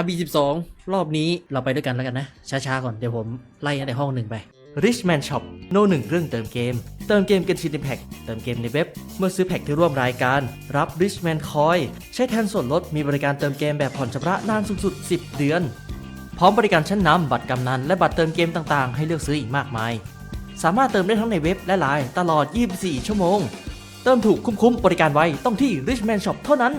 RB12 รอบนี้เราไปด้วยกันแล้วกันนะ ช้าๆก่อนเดี๋ยวผมไล่ตั้งแต่ห้องหนึ่งไป Richman Shop โนหนึ่งเรื่องเติมเกม เติมเกมกันชินในแพ็กเติมเกมในเว็บ เมื่อซื้อแพ็กที่ร่วมรายการ รับ Richman Coin ใช้แทนส่วนลดมีบริการเติมเกมแบบผ่อนชำระนานสูงสุด 10 เดือน พร้อมบริการชั้นนำบัตรกำนัน และบัตรเติมเกมต่างๆ ให้เลือกซื้ออีกมากมาย สามารถเติมได้ทั้งในเว็บและไลน์ตลอด 24 ชั่วโมง เติมถูกคุ้มๆบริการไว้ต้องที่ Richman Shop เท่านั้น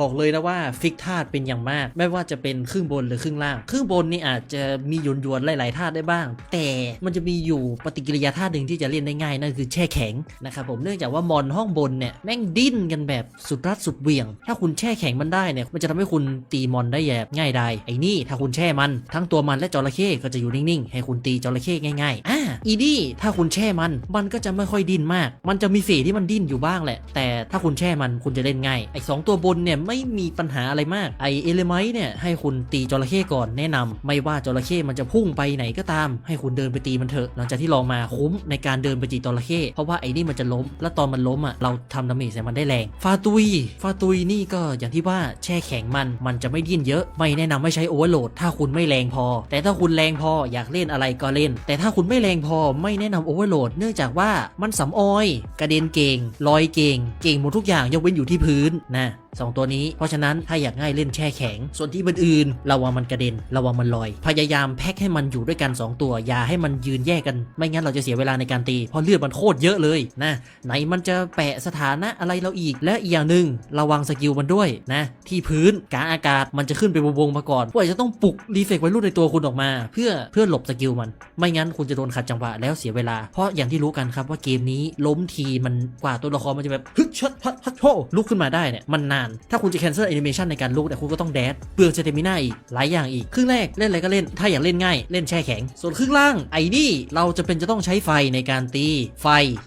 บอกเลยนะว่าฟิกธาตุเป็นอย่างมาก ไม่ว่าจะเป็นครึ่งบนหรือครึ่งล่าง ครึ่งบนนี่อาจจะมีหยวนยวนหลาย ๆธาตุได้บ้าง แต่มันจะมีอยู่ปฏิกิริยาธาตุหนึ่งที่จะเล่นได้ง่ายนั่นคือแช่แข็งนะครับผมเนื่องจากว่ามอนห้องบนเนี่ยแม่งดิ้นกันแบบสุดรัดสุดเวี่ยง ถ้าคุณแช่แข็งมันได้เนี่ยมันจะทำให้คุณตีมอนได้แบบง่ายดายไอ้นี่ถ้าคุณแช่มัน ทั้งตัวมันและจระเข้ก็จะอยู่นิ่ง ๆ ให้คุณตีจระเข้ง่าย ๆอ่าอีนี่ถ้าคุณแช่มันมันก็จะไม่ค่อยดิ้นมาก มันจะมีเฟสที่มันดิ้นอยู่บ้างแหละ แต่ถ้าคุณแช่มันคุณจะเล่นง่ายไอ้สองตัวบนเนี่ยไม่มีปัญหาอะไรมากไอเอเลไมเนี่ยให้คุณตีจระเข้ก่อนแนะนำไม่ว่าจระเข้มันจะพุ่งไปไหนก็ตาม ให้คุณเดินไปตีมันเถอะหลังจากที่ลองมาคุ้มในการเดินไปตีจระเข้เพราะว่าไอ้นี่มันจะล้ม แล้วตอนมันล้มอะเราทำดาเมจใส่มันได้แรงฟาตุยฟาตุยนี่ก็อย่างที่ว่าแช่แข็งมันมันจะไม่ดิ้นเยอะ ไม่แนะนำให้ใช้โอเวอร์โหลดถ้าคุณไม่แรงพอ แต่ถ้าคุณแรงพออยากเล่นอะไรก็เล่น แต่ถ้าคุณไม่แรงพอไม่แนะนำโอเวอร์โหลดเนื่องจากว่ามันสำออย กระเด็นเก่งลอยเก่งเก่งหมดทุกอย่างยกเว้นอยู่ที่พื้นนะ สองตัวนี้ เพราะฉะนั้นถ้าอยากง่ายเล่นแช่แข็ง ส่วนที่อื่นๆระวังมันกระเด็นระวังมันลอย พยายามแพ็คให้มันอยู่ด้วยกัน 2 ตัว อย่าให้มันยืนแยกกัน ไม่งั้นเราจะเสียเวลาในการตีเพราะเลือดมันโคตรเยอะเลยนะไหนมันจะแปะสถานะอะไรเราอีก และอีกอย่างหนึ่งระวังสกิลมันด้วยนะที่พื้นกลางอากาศมันจะขึ้นไปวงๆมาก่อนพวกอาจจะต้องปลุกรีเฟกไว้รุ่นในตัวคุณออกมา เพื่อเพื่อหลบสกิลมัน ไม่งั้นคุณจะโดนขัดจังหวะแล้วเสียเวลา เพราะอย่างที่รู้กันครับว่าเกมนี้ล้มทีมันกว่าตัวละครมันจะแบบฮึดชัดพัดพัดโชลุกขึ้นมาได้เนี่ยมันนานถ้าคุณจะ cancel animation ในการลุกแต่คุณก็ต้องแดดเปลืองสเตมินาอีก หลายอย่างอีก ครึ่งแรกเล่นอะไรก็เล่น ถ้าอยากเล่นง่าย เล่นแช่แข็ง ส่วนครึ่งล่างไอ้นี่เราจะเป็นจะต้องใช้ไฟในการตี ไฟ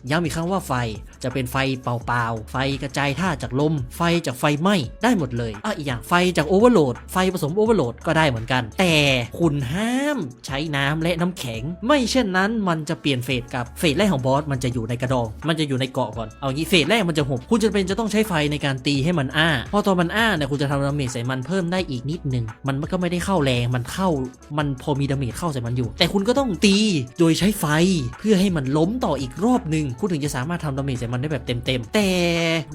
ย้ำอีกครั้งว่าไฟจะเป็นไฟเปล่าๆ ไฟกระจายธาจากลม ไฟจากไฟไหม้ได้หมดเลยอะอีกอย่างไฟจากโอเวอร์โหลด ไฟผสมโอเวอร์โหลดก็ได้เหมือนกัน แต่คุณห้ามใช้น้ำและน้ำแข็ง ไม่เช่นนั้นมันจะเปลี่ยนเฟสกับเฟสแรกของบอสมันจะอยู่ในกระดอง มันจะอยู่ในเกาะก่อน เอางี้เฟสแรกมันจะหบคุณจะเป็นจะต้องใช้ไฟในการตีให้มันอ้า พอตอนมันอ้าเนี่ยคุณจะทำดาเมจใส่มันเพิ่มได้อีกนิดนึง มันก็ไม่ได้เข้าแรง มันเข้า มันพอมีดาเมจเข้าใส่มันอยู่ แต่คุณก็ต้องตีโดยใช้ไฟเพื่อให้มันล้มต่ออีกรอบหนึ่งคุณถึงจะสามารถทำดาเมจใส่มันได้แบบเต็มๆ แต่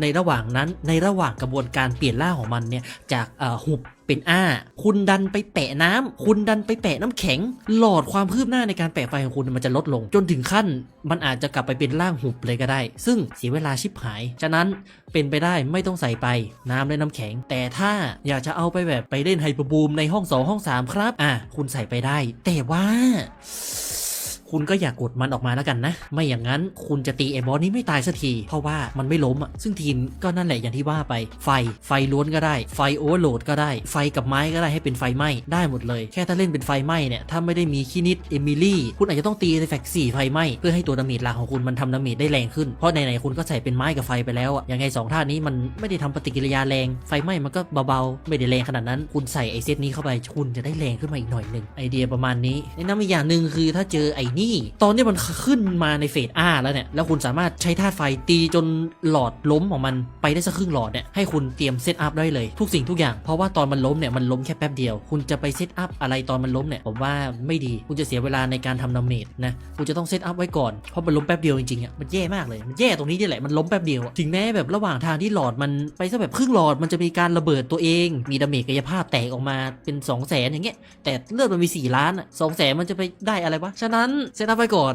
ในระหว่างนั้นในระหว่างกระบวนการเปลี่ยนร่างของมันเนี่ยจากหุบเป็นอ้า คุณดันไปแปะน้ำคุณดันไปแปะน้ำแข็ง หลอดความคืบหน้าในการแปะไฟของคุณมันจะลดลง จนถึงขั้น มันอาจจะกลับไปเป็นร่างหุบเลยก็ได้ ซึ่งเสียเวลาชิบหาย ฉะนั้นเป็นไปได้ไม่ต้องใส่ไปน้ำและน้ำแข็ง แต่ถ้าอยากจะเอาไปแบบไปเล่นไฮเปอร์บูมในห้อง 2 ห้อง 3 ครับ อะคุณใส่ไปได้ แต่ว่า คุณก็อย่ากกดมันออกมาแล้วกันนะ ไม่อย่างนั้นคุณจะตีไอ้บอสนี้ไม่ตายสักที เพราะว่ามันไม่ล้มอะซึ่งทีมก็นั่นแหละอย่างที่ว่าไป ไฟไฟล้วนก็ได้ ไฟโอเวอร์โหลดก็ได้ ไฟกับไม้ก็ได้ให้เป็นไฟไหม้ได้หมดเลย แค่ถ้าเล่นเป็นไฟไหม้เนี่ยถ้าไม่ได้มีคินิดเอมิลี่คุณอาจจะต้องตีในแฟกสี่ไฟไหม้เพื่อให้ตัวดาเมจหลักของคุณมันทำดาเมจได้แรงขึ้นเพราะไหนๆคุณก็ใส่เป็นไม้กับไฟไปแล้วอะยังไงสองท่านี้มันไม่ได้ทำปฏิกิริยาแรงไฟไหม้มันก็เบาๆไม่ได้แรงขนาดนั้น คุณใส่ไอเซตนี้เข้าไปคุณจะได้แรงขึ้นมาอีกหน่อยหนึ่งไอเดียประมาณนี้แนะนำอีกอย่างหนึ่งคือถ้าเจอไอ้นี่ตอนที่มันขึ้นมาในเฟสอาแล้วเนี่ย แล้วคุณสามารถใช้ธาตุไฟตีจนหลอดล้มของมันไปได้สักครึ่งหลอดเนี่ย ให้คุณเตรียมเซตอัพได้เลย ทุกสิ่งทุกอย่าง เพราะว่าตอนมันล้มเนี่ยมันล้มแค่แป๊บเดียว คุณจะไปเซตอัพอะไรตอนมันล้มเนี่ย ผมว่าไม่ดี คุณจะเสียเวลาในการทำดาเมจนะ คุณจะต้องเซตอัพไว้ก่อน เพราะมันล้มแป๊บเดียวจริงๆอะ มันแย่มากเลย มันแย่ตรงนี้นี่แหละ มันล้มแป๊บเดียวอะถึงแม้แบบระหว่างทางที่หลอดมันไปสักแบบครึ่งหลอด มันจะมีการระเบิดตัวเอง มีดาเมจกายภาพแตกออกมาเป็น 2 0 0แสนอย่างเงี้ย แต่เลือดมันมี 4 ล้านอะสองแสนมันจะไปได้อะไรวะ ฉะนั้นเซตอัพไว้ก่อ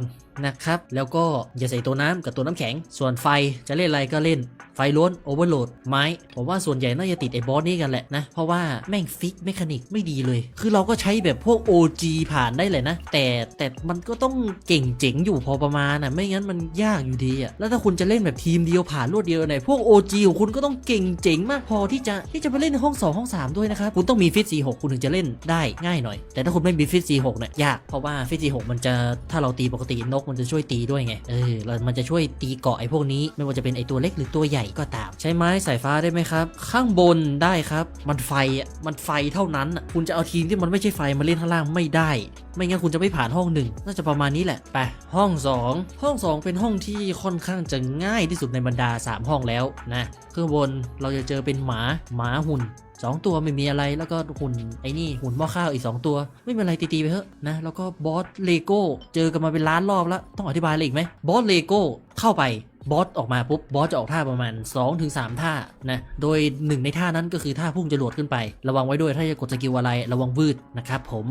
นะครับ แล้วก็อย่าใส่ตัวน้ำกับตัวน้ำแข็ง ส่วนไฟจะเล่นอะไรก็เล่น ไฟล้นโอเวอร์โหลดไม้ผมว่าส่วนใหญ่น่าจะติดไอ้บอสนี่กันแหละนะ เพราะว่าแม่งฟิกเมคานิกไม่ดีเลย คือเราก็ใช้แบบพวก OG ผ่านได้เลยนะ แต่แต่มันก็ต้องเก่งเจ๋งอยู่พอประมาณอะไม่งั้นมันยากอยู่ดีอะแล้วถ้าคุณจะเล่นแบบทีมเดียวผ่านรวดเดียวไหนพวก OG ของคุณก็ต้องเก่งเจ๋งมากพอที่จะที่จะไปเล่นในห้อง 2 ห้อง 3 ด้วยนะครับคุณต้องมีฟิต C6 คุณถึงจะเล่นได้ง่ายหน่อย แต่ถ้าคุณไม่มีฟิต C6 เนี่ยยากเพราะว่าฟิต C6 มันจะถ้าเราตีปกตินกมันจะช่วยตีด้วยไง เออแล้วมันจะช่วยตีเกาะไอ้พวกนี้ ไม่ว่าจะเป็นไอ้ตัวเล็กหรือตัวใหญ่ก็ตาม ใช้ไม้สายฟ้าได้ไหมครับ ข้างบนได้ครับ มันไฟอะ มันไฟเท่านั้นอะคุณจะเอาทีมที่มันไม่ใช่ไฟมาเล่นข้างล่างไม่ได้ ไม่งั้นคุณจะไม่ผ่านห้องหนึ่งน่าจะประมาณนี้แหละ ไป ห้อง 2 ห้อง 2 เป็นห้องที่ค่อนข้างจะง่ายที่สุดในบรรดา 3 ห้องแล้วนะข้างบนเราจะเจอเป็นหมาหมาหุ่น สองตัวไม่มีอะไรแล้วก็หุ่นไอ้นี่หุ่นหม้อข้าวอีกสองตัว ไม่เป็นไรตีๆไปเถอะนะแล้วก็บอสเลโก้เจอกันมาเป็นล้านรอบแล้ว ต้องอธิบายอะไรอีกไหมบอสเลโก้เข้าไป บอสออกมาปุ๊บบอสจะออกท่าประมาณ 2-3 ท่านะโดยหนึ่งในท่านั้นก็คือท่าพุ่งจรวดขึ้นไป ระวังไว้ด้วยถ้าจะกดสกิลอะไรระวังวืดนะครับผม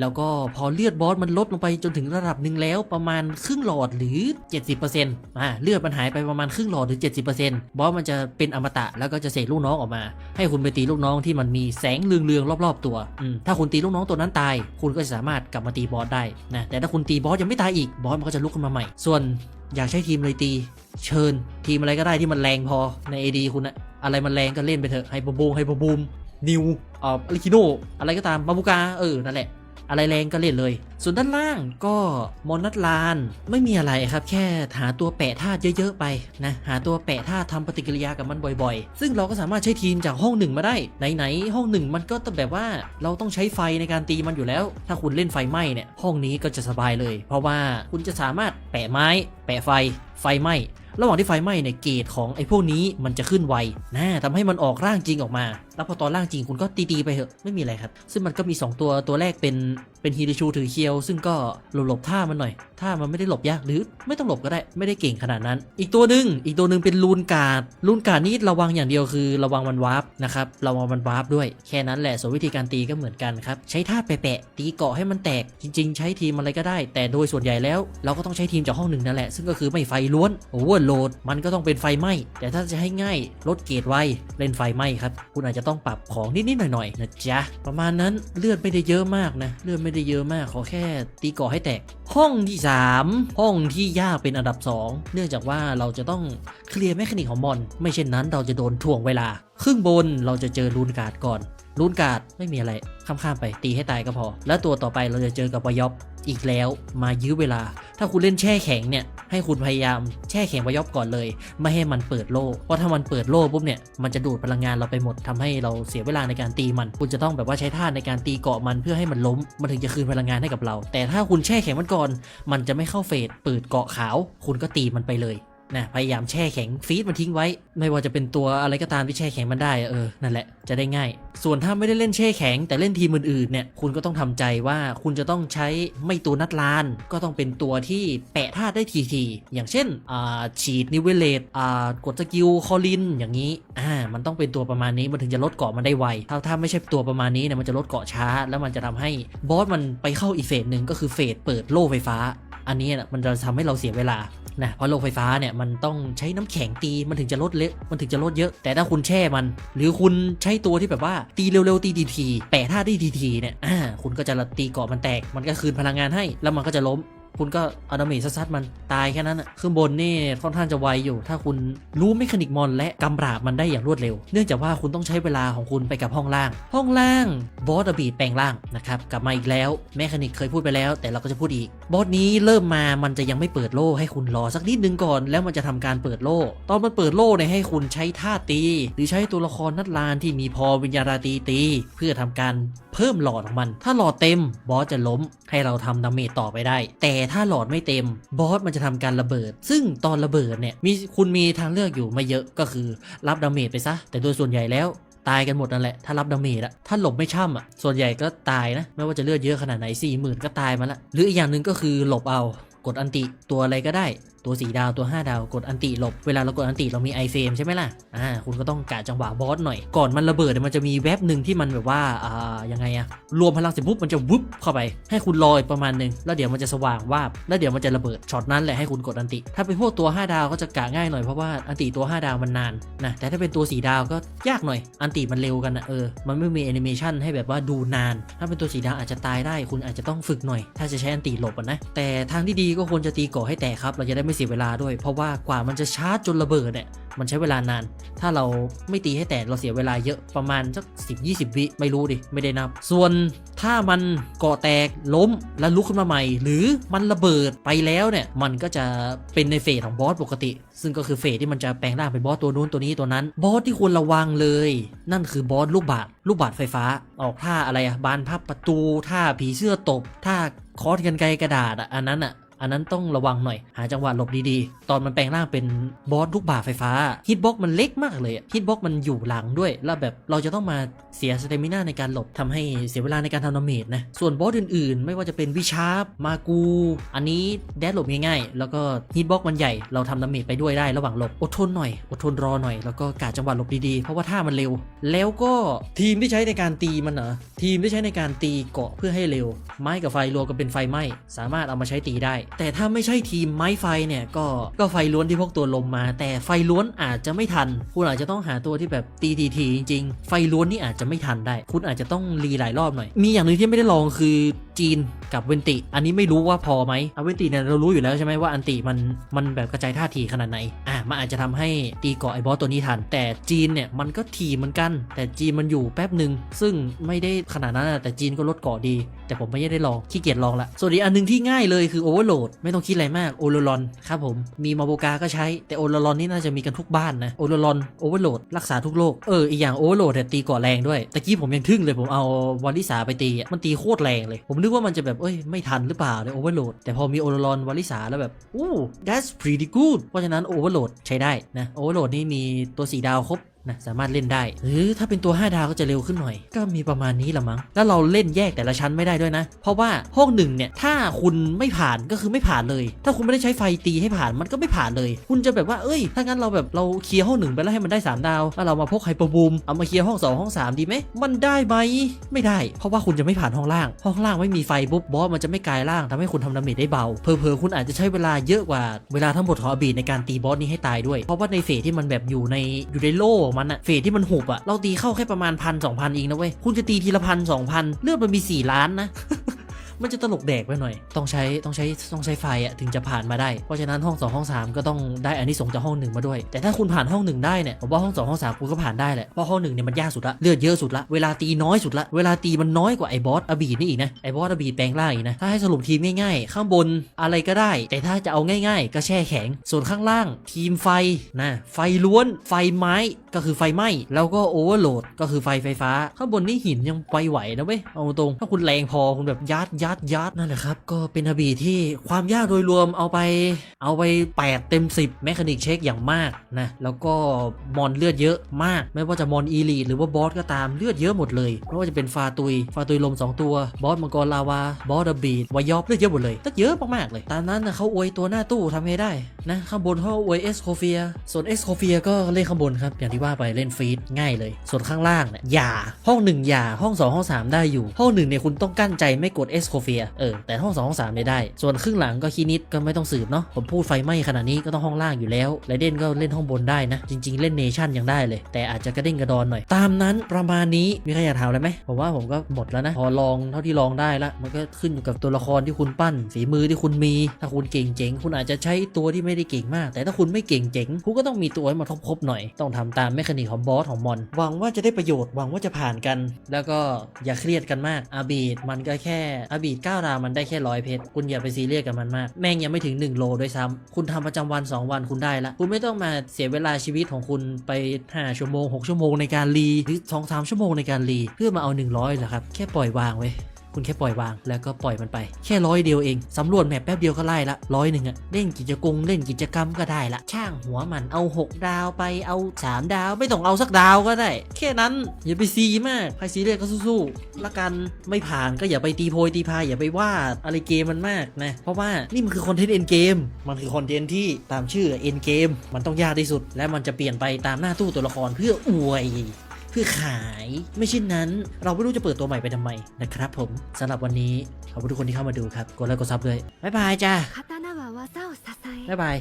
แล้วก็พอเลือดบอสมันลดลงไปจนถึงระดับหนึ่งแล้วประมาณครึ่งหลอดหรือ 70%อ่าเลือดมันหายไปประมาณครึ่งหลอดหรือ 70%บอสมันจะเป็นอมตะแล้วก็จะเสกลูกน้องออกมา ให้คุณไปตีลูกน้องที่มันมีแสงเรืองๆรอบ ๆ ตัวถ้าคุณตีลูกน้องตัวนั้นตาย คุณก็จะสามารถกลับมาตีบอสได้นะแต่ถ้าคุณตีบอสยังไม่ตายอีกบอสมันก็จะลุกขึ้นมาใหม่ ส่วน อยากใช้ทีมเลยตี เชิญ ทีมอะไรก็ได้ที่มันแรงพอใน AD คุณอะอะไรมันแรงก็เล่นไปเถอะไฮเปโบไฮเปบูมนิวอ่อลิคิโนอะไรก็ตามมาบูกาเออนั่นแหละ อะไรแรงก็เล่นเลย ส่วนด้านล่างก็มอนนัตลาน ไม่มีอะไรครับ แค่หาตัวแปะธาตุเยอะๆไปนะหาตัวแปะธาตุทำปฏิกิริยากับมันบ่อยๆ ซึ่งเราก็สามารถใช้ทีมจากห้องหนึ่งมาได้ไหนๆห้องหนึ่งมันก็ต้องแบบว่าเราต้องใช้ไฟในการตีมันอยู่แล้ว ถ้าคุณเล่นไฟไหม้เนี่ยห้องนี้ก็จะสบายเลย เพราะว่าคุณจะสามารถแปะไม้ แปะไฟไฟไหม้ระหว่างที่ไฟไหม้เนี่ยเกรดของไอ้พวกนี้มันจะขึ้นไวนะทำให้มันออกร่างจริงออกมาแล้วพอตอนร่างจริงคุณก็ตีๆไปเถอะไม่มีอะไรครับ ซึ่งมันก็มี 2 ตัวตัวแรกเป็นเป็นฮิริชูถือเคียว ซึ่งก็หลบหลบๆท่ามันหน่อยท่ามันไม่ได้หลบยากหรือไม่ต้องหลบก็ได้ไม่ได้เก่งขนาดนั้น อีกตัวหนึ่งอีกตัวหนึ่งเป็นลูนการ์ดลูนการ์ดนี่ระวังอย่างเดียวคือ ระวังมันวาร์ปนะครับระวังมันวาร์ปด้วยแค่นั้นแหละส่วนวิธีการตีก็เหมือนกันครับใช้ท่าแปะๆตีเกาะให้มันแตกจริง ๆ ใช้ทีมอะไรก็ได้ แต่โดยส่วนใหญ่แล้ว เราก็ต้องใช้ทีมจากห้องหนึ่งนั่นแหละซึ่งก็คือไม่ไฟล้วนโอเวอร์โหลดมันก็ต้องเป็นไฟไหม้แต่ถ้าจะให้ง่ายลดเกรดไวเล่นไฟไหม้ครับคุณอาจจะต้องปรับของนิดๆหน่อยๆนะจ๊ะประมาณนั้นเลือดไม่ได้เยอะมากนะเลือดไม่ได้เยอะมากขอแค่ตีก่อให้แตก ห้องที่ 3 ห้องที่ยากเป็นอันดับ 2 เนื่องจากว่าเราจะต้องเคลียร์แมคานิกของมอน ไม่เช่นนั้นเราจะโดนถ่วงเวลา ครึ่งบนเราจะเจอรูนการ์ดก่อน ลูนการ์ดไม่มีอะไร ข้ามๆไปตีให้ตายก็พอ แล้วตัวต่อไปเราจะเจอกับวายอบอีกแล้ว มายื้อเวลา ถ้าคุณเล่นแช่แข็งเนี่ย ให้คุณพยายามแช่แข็งวายอบก่อนเลย ไม่ให้มันเปิดโล่เพราะถ้ามันเปิดโล่ปุ๊บเนี่ย มันจะดูดพลังงานเราไปหมดทำให้เราเสียเวลาในการตีมัน คุณจะต้องแบบว่าใช้ท่าในการตีเกาะมันเพื่อให้มันล้ม มันถึงจะคืนพลังงานให้กับเรา แต่ถ้าคุณแช่แข็งมันก่อน มันจะไม่เข้าเฟสเปิดเกาะขาว คุณก็ตีมันไปเลย นะพยายามแช่แข็งฟีดมันทิ้งไว้ ไม่ว่าจะเป็นตัวอะไรก็ตามที่แช่แข็งมันได้เออนั่นแหละจะได้ง่าย ส่วนถ้าไม่ได้เล่นแช่แข็ง แต่เล่นทีมอื่นๆเนี่ยคุณก็ต้องทำใจว่าคุณจะต้องใช้ไม่ตัวนัดลาน ก็ต้องเป็นตัวที่แปะท่าได้ทีๆอย่างเช่นอ่าฉีดนิเวเลตอ่ากดสกิลคอลินอย่างนี้อ่ามันต้องเป็นตัวประมาณนี้มันถึงจะลดเกาะมันได้ไวถ้าถ้าไม่ใช่ตัวประมาณนี้เนี่ยมันจะลดเกาะช้า แล้วมันจะทำให้บอสมันไปเข้าอีกเฟสหนึ่งก็คือเฟสเปิดโล่ไฟฟ้า อันนี้นะมันจะทำให้เราเสียเวลานะเพราะโรงไฟฟ้าเนี่ยมันต้องใช้น้ำแข็งตีมันถึงจะลดเละมันถึงจะลดเยอะ แต่ถ้าคุณแช่มัน หรือคุณใช้ตัวที่แบบว่าตีเร็วๆตีทีๆแปะท่าได้ทีๆเนี่ยคุณก็จะตีเกาะมันแตกมันก็คืนพลังงานให้ แล้วมันก็จะล้ม คุณก็เอาดาเมจซัดๆมันตายแค่นั้นอะขึ้นบนนี่ค่อนข้างจะไวอยู่ ถ้าคุณรู้เมคานิกมอนและกำราบมันได้อย่างรวดเร็ว เนื่องจากว่าคุณต้องใช้เวลาของคุณไปกับห้องล่าง ห้องล่างบอสอบีแปลงร่างนะครับกลับมาอีกแล้วเมคานิกเคยพูดไปแล้ว แต่เราก็จะพูดอีกบอสนี้เริ่มมามันจะยังไม่เปิดโล่ให้คุณรอสักนิดนึงก่อน แล้วมันจะทำการเปิดโล่ตอนมันเปิดโล่เนี่ยให้คุณใช้ท่าตี หรือใช้ตัวละครนัดลานที่มีพอวิญญาณตีตี เพื่อทำการเพิ่มหลอดของมัน ถ้าหลอดเต็มบอสจะล้มให้เราทำดาเมจต่อไปได้ แต่ถ้าหลอดไม่เต็มบอสมันจะทำการระเบิด ซึ่งตอนระเบิดเนี่ยมีคุณมีทางเลือกอยู่ไม่เยอะก็คือรับดาเมจไปซะ แต่โดยส่วนใหญ่แล้วตายกันหมดนั่นแหละ ถ้ารับดาเมจอะถ้าหลบไม่ช่ำอะส่วนใหญ่ก็ตายนะ ไม่ว่าจะเลือดเยอะขนาดไหน4ี่หมื่นก็ตายมาละ หรืออีกอย่างหนึ่งก็คือหลบเอา กดอันติตัวอะไรก็ได้ ตัวสีดาวตัว 5 ดาวกดอันติหลบ เวลาเรากดอันติเรามีไอเฟมใช่ไหมล่ะ อ่า คุณก็ต้องกะจังหวะบอสหน่อย ก่อนมันระเบิดมันจะมีแว็บหนึ่งที่มันแบบว่า อ่า ยังไงอะรวมพลังเสร็จปุ๊บมันจะวุบเข้าไป ให้คุณรออีกประมาณหนึ่งแล้วเดี๋ยวมันจะสว่างวาบ แล้วเดี๋ยวมันจะระเบิด ช็อตนั้นแหละให้คุณกดอันติ ถ้าเป็นพวกตัว 5 ดาวก็จะกะง่ายหน่อยเพราะว่าอันติตัว 5 ดาวมันนานนะ แต่ถ้าเป็นตัวสีดาวก็ยากหน่อย อันติมันเร็วกันนะเออ มันไม่มีแอนิเมชันให้แบบว่าดูนาน ถ้าเป็นตัวสีดาวอาจจะตายได้ คุณอาจจะต้องฝึกหน่อย ถ้าจะใช้อันติหลบนะ แต่ทางที่ดีก็ควรจะตีก่อให้แตกครับ เราจะได้ไม่เสียเวลาด้วย เพราะว่ากว่ามันจะชาร์จจนระเบิดเนี่ยมันใช้เวลานาน ถ้าเราไม่ตีให้แตกเราเสียเวลาเยอะประมาณสัก10 20 วิไม่รู้ดิ ไม่ได้นับ ส่วนถ้ามันก่อแตกล้มแล้วลุกขึ้นมาใหม่ หรือมันระเบิดไปแล้วเนี่ย มันก็จะเป็นในเฟสของบอสปกติ ซึ่งก็คือเฟสที่มันจะแปลงร่างเป็นบอสตัวนู้นตัวนี้ตัวนั้น บอสที่ควรระวังเลย นั่นคือบอสลูกบาศลูกบาศไฟฟ้า ออกท่าอะไรอะบานพับประตูท่าผีเสื้อตบท่าคอสกันไกรกระดาษอะอันนั้นอะ อันนั้นต้องระวังหน่อย หาจังหวะหลบดีๆ ตอนมันแปลงร่างเป็นบอสลูกบาศก์ไฟฟ้าฮิตบ็อกมันเล็กมากเลยฮิตบ็อกมันอยู่หลังด้วย แล้วแบบเราจะต้องมาเสียสเตมิน่าในการหลบทำให้เสียเวลาในการทำดาเมจนะส่วนบอสอื่นๆ ไม่ว่าจะเป็นวิชาร์ปมากู อันนี้แดดหลบง่ายๆ แล้วก็ฮิตบ็อกมันใหญ่เราทำดาเมจไปด้วยได้ระหว่างหลบอดทนหน่อยอดทนรอหน่อยแล้วก็กาจังหวะหลบดีๆ เพราะว่าท่ามันเร็ว แล้วก็ทีมที่ใช้ในการตีมันเหรอทีมที่ใช้ในการตีเกาะเพื่อให้เร็ว ไม้กับไฟรวมกันเป็นไฟไหม้สามารถเอามาใช้ตีได้แต่ถ้าไม่ใช่ทีมไม้ไฟเนี่ยก็ก็ไฟล้วนที่พกตัวลมมา แต่ไฟล้วนอาจจะไม่ทัน คุณอาจจะต้องหาตัวที่แบบตีทีทีจริงๆไฟล้วนนี่อาจจะไม่ทันได้ คุณอาจจะต้องรีหลายรอบหน่อย มีอย่างหนึ่งที่ไม่ได้ลองคือจีนกับเวนติ อันนี้ไม่รู้ว่าพอไหมเอาเวนติเนี่ยเรารู้อยู่แล้วใช่ไหมว่าอันติมันมันแบบกระจายท่าทีขนาดไหน อะมันอาจจะทำให้ตีเกาะไอ้บอสตัวนี้ทัน แต่จีนเนี่ยมันก็ทีเหมือนกัน แต่จีนมันอยู่แป๊บหนึ่งซึ่งไม่ได้ขนาดนั้นแต่จีนก็ลดเกาะดี แต่ผมไม่ได้ลองขี้เกียจลองละส่วนอีกอันหนึงที่ง่ายเลยคือโอเวอร์โหลดไม่ต้องคิดอะไรมากโอโลลอนครับผม มีมาโบกาก็ใช้แต่โอโลลอนนี่น่าจะมีกันทุกบ้านนะโอโลลอนโอเวอร์โหลดรักษาทุกโรคเอออีกอย่างโอเวอร์โหลดเนี่ยตีกาะแรงด้วยตะกี้ผมยังทึ่งเลยผมเอาวอลลิสาไปตีมันตีโคตรแรงเลย ผมนึกว่ามันจะแบบเอ้ยไม่ทันหรือเปล่าเลยโอเวอร์โหลดแต่พอมีโอโลลอนวอลลิสาแล้วแบบอู้ that's pretty good เพราะฉะนั้นโอเวอร์โหลดใช้ได้นะโอเวอร์โหลดนี่มีตัวสีดาวครบ นะสามารถเล่นได้ หรือถ้าเป็นตัว 5 ดาวก็จะเร็วขึ้นหน่อย ก็มีประมาณนี้ละมั้งแล้วเราเล่นแยกแต่ละชั้นไม่ได้ด้วยนะ เพราะว่าห้องหนึ่งเนี่ยถ้าคุณไม่ผ่านก็คือไม่ผ่านเลย ถ้าคุณไม่ได้ใช้ไฟตีให้ผ่านมันก็ไม่ผ่านเลย คุณจะแบบว่าเอ้ย ถ้างั้นเราแบบเราเคลียร์ห้องหนึ่งไปแล้วให้มันได้ 3 ดาวแล้วเรามาพกไฮเปอร์บูมเอามาเคลียร์ห้อง 2 ห้อง 3 ดีไหมมันได้ไหมไม่ได้ เพราะว่าคุณจะไม่ผ่านห้องล่าง ห้องล่างไม่มีไฟปุ๊บบอสมันจะไม่กลายร่างทำให้คุณทำดาเมจได้เบาเพอเพอๆคุณอาจจะใช้เวลาเยอะกว่าเวลาทั้งหมดของอบีในการตีบอสนี้ให้ตายด้วย เพราะว่าในเฟสที่มันแบบอยู่ในอยู่ในโลของมันอะเฟสที่มันหุบอะเราตีเข้าแค่ประมาณพันสองพันเองนะเว้ยคุณจะตีทีละพันสองพันเลือดมันมีสี่ล้านนะ มันจะตลกแดกไปหน่อย ต้องใช้ต้องใช้ต้องใช้ไฟอะถึงจะผ่านมาได้ เพราะฉะนั้นห้อง 2 ห้อง 3 ก็ต้องได้อันนี้ส่งจากห้อง1มาด้วย แต่ถ้าคุณผ่านห้อง1ได้เนี่ยผมว่าห้อง 2 ห้อง3คุณก็ผ่านได้แหละ เพราะห้อง1เนี่ยมันยากสุดละ เลือดเยอะสุดละ เวลาตีน้อยสุดละ เวลาตีมันน้อยกว่าไอ้บอสอบีดนี่อีกนะ ไอ้บอสอบีดแปลงร่างอีกนะ ถ้าให้สรุปทีมง่ายๆ ข้างบนอะไรก็ได้ แต่ถ้าจะเอาง่ายๆ ก็แช่แข็ง ส่วนข้างล่าง ทีมไฟนะ ไฟล้วน ไฟไม้ก็คือไฟไหม้ แล้วก็โอเวอร์โหลดก็คือไฟไฟฟ้า ข้างบนนี่หินยังไปไหวนะเว้ย เอาตรง ถ้าคุณแรงพอคุณแบบยัดยัดยัดนั่นแหละครับ ก็เป็นอบีที่ความยากโดยรวมเอาไป เอาไป 8 เต็ม 10 แมคานิกเช็คอย่างมากนะ แล้วก็มอนเลือดเยอะมาก ไม่ว่าจะมอนอีลีหรือว่าบอสก็ตามเลือดเยอะหมดเลยไม่ว่าจะเป็นฟาตุย ฟาตุยลม 2 ตัว บอสมังกรลาวา บอสอบีดวายอบเลือดเยอะหมดเลยเลือดเยอะมากๆเลยตามนั้นนะเขาอวยตัวหน้าตู้ทำให้ได้นะข้างบนเขาอวยเอสโคเฟียส่วนเอสโคเฟียก็เล่นข้างบนครับอย่างที่ว่าไปเล่นฟีดง่ายเลย ส่วนข้างล่างเนี่ยอย่าห้องหนึ่งอย่าห้องสองห้องสามได้อยู่ ห้องหนึ่งเนี่ยคุณต้องกั้นใจไม่กดเอสโคเฟียเออแต่ห้องสองห้องสามเนี่ยได้ ส่วนครึ่งหลังก็คีนิดก็ไม่ต้องสืบเนาะผมพูดไฟไหม้ขนาดนี้ก็ต้องห้องล่างอยู่แล้วไรเดนก็เล่นห้องบนได้นะ จริง ๆ เล่นเนชั่นยังได้เลย แต่อาจจะกระเด้งกระดอนหน่อย ตามนั้นประมาณนี้มีใครอยากถามอะไรไหมผมว่าผมก็หมดแล้วนะ พอลองเท่าที่ลองได้ละมันก็ขึ้นอยู่กับตัวละครที่คุณปั้น ฝีมือที่คุณมี ถ้าคุณเก่งเจ๋งคุณอาจจะใช้ตัวที่ไม่ได้เก่งมาก แต่ถ้าคุณไม่เก่งเจ๋งคุณก็ต้องมีตัวให้มาครบๆหน่อย ต้องทำตามแมคานิกของบอสของมอนหวังว่าจะได้ประโยชน์หวังว่าจะผ่านกัน แล้วก็อย่าเครียดกันมากอาบีดมันก็แค่อาบีด9ดาวมันได้แค่ร้อยเพชรคุณอย่าไปซีเรียสกับมันมาก แม่งยังไม่ถึง 1 โลด้วยซ้ำคุณทำประจำวัน 2 วันคุณได้ละ คุณไม่ต้องมาเสียเวลาชีวิตของคุณไป5ชั่วโมง 6 ชั่วโมงในการรีหรือ2 3ชั่วโมงในการรีเพื่อมาเอา 100เหรอครับแค่ปล่อยวางไว้ คุณแค่ปล่อยวางแล้วก็ปล่อยมันไป แค่ร้อยเดียวเองสำรวจแมปแป๊บเดียวก็ไล่ละร้อยหนึ่งอะเล่นกิจกรรมเล่นกิจกรรมก็ได้ละช่างหัวมันเอา 6 ดาวไปเอา 3 ดาว ไม่ต้องเอาสักดาวก็ได้ แค่นั้นอย่าไปซีมากใครซีเรียสก็สู้ๆละกันไม่ผ่านก็อย่าไปตีโพยตีพายอย่าไปว่าอะไรเกมมันมากนะเพราะว่านี่มันคือคอนเทนต์เอ็นเกมมันคือคอนเทนต์ที่ตามชื่อเอ็นเกมมันต้องยากที่สุด และมันจะเปลี่ยนไปตามหน้าตู้ตัวละครเพื่ออวย เพื่อขาย ไม่เช่นนั้น เราไม่รู้จะเปิดตัวใหม่ไปทำไมนะครับผมสำหรับวันนี้ขอบคุณทุกคนที่เข้ามาดูครับกดไลค์กดซับเลยบ๊ายบายจ้าบ๊ายบาย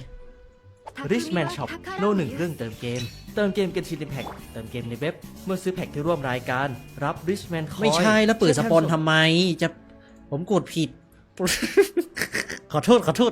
Richman Shop โน่หนึ่งเรื่องเติมเกม เติมเกมกันชินในแพ็คเติมเกมในเว็บ เมื่อซื้อแพ็คที่ร่วมรายการ รับ Richman คอยไม่ใช่แล้วเปิดสปอนทำไมจะผมกดผิด ขอโทษขอโทษ